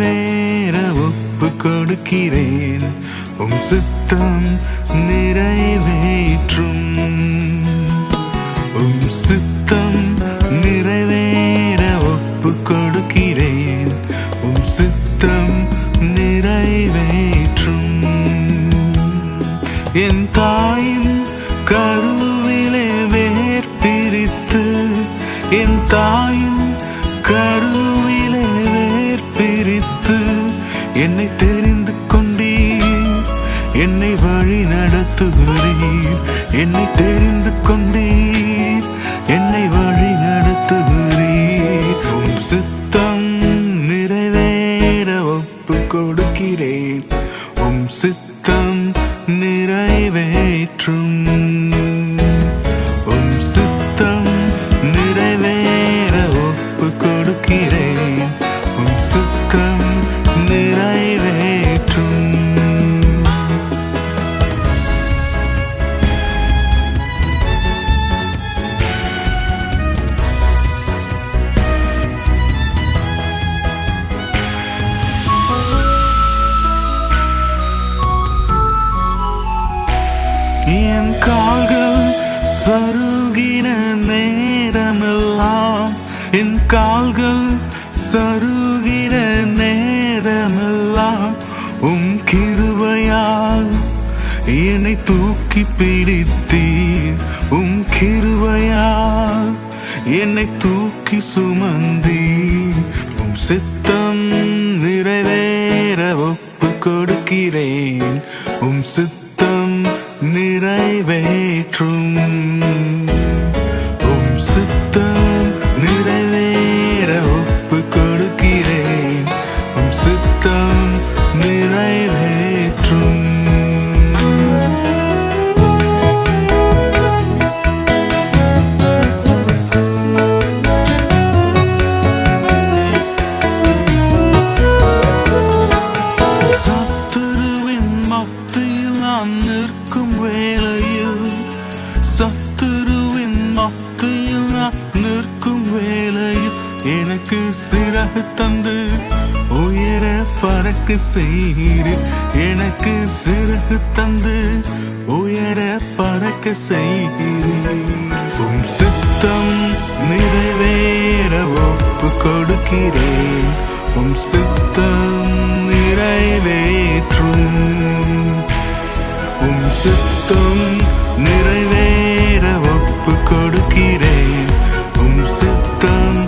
நிறைவேற ஒப்பு கொடுக்கிறேன். உம் சித்தம் நிறைவேற்றும். உம் சித்தம் நிறைவேற ஒப்பு கொடுக்கிறேன். உம் சித்தம் நிறைவேற்றும். என் தாயின் கருவிலே வேர் பிரித்து என் தாய் நடத்துகிறீர். என்னை தெரிந்து கொண்டீர். என்னை வழி நடத்துகிறீர். உம் சித்தம் நிறைவேற ஒப்பு கொடுக்கிறேன். உம் சித்தம் நிறைவேற்றும் சருகின நேரமெல்லாம் என் கால்கள் சருகின நேரமெல்லாம் உம் கிருவையால் என்னை தூக்கி பிடித்தீர். உம் கிருவையால் என்னை தூக்கி சுமந்தீர். உம் சித்தம் நிறைவேற ஒப்பு கொடுக்கிறேன். உம் சித்தம் நிறைவேற நிறைவேற்றும் உம் சுத்தம் நிறைவேற ஒப்பு கொடுக்கிறேன். உம் சுத்தம் நிறைவேற்றும் எனக்கு தந்து உயர பறக்க செய்கிறீர். எனக்கு சிறகு தந்து உயர பறக்க செய்கிறீர். உம் சித்தம் நிறைவேற ஒப்பு கொடுக்கிறேன். உம் சித்தம் நிறைவேற்றும். உம் சித்தம் நிறைவேற ஒப்பு கொடுக்கிறேன். உம் சித்தம்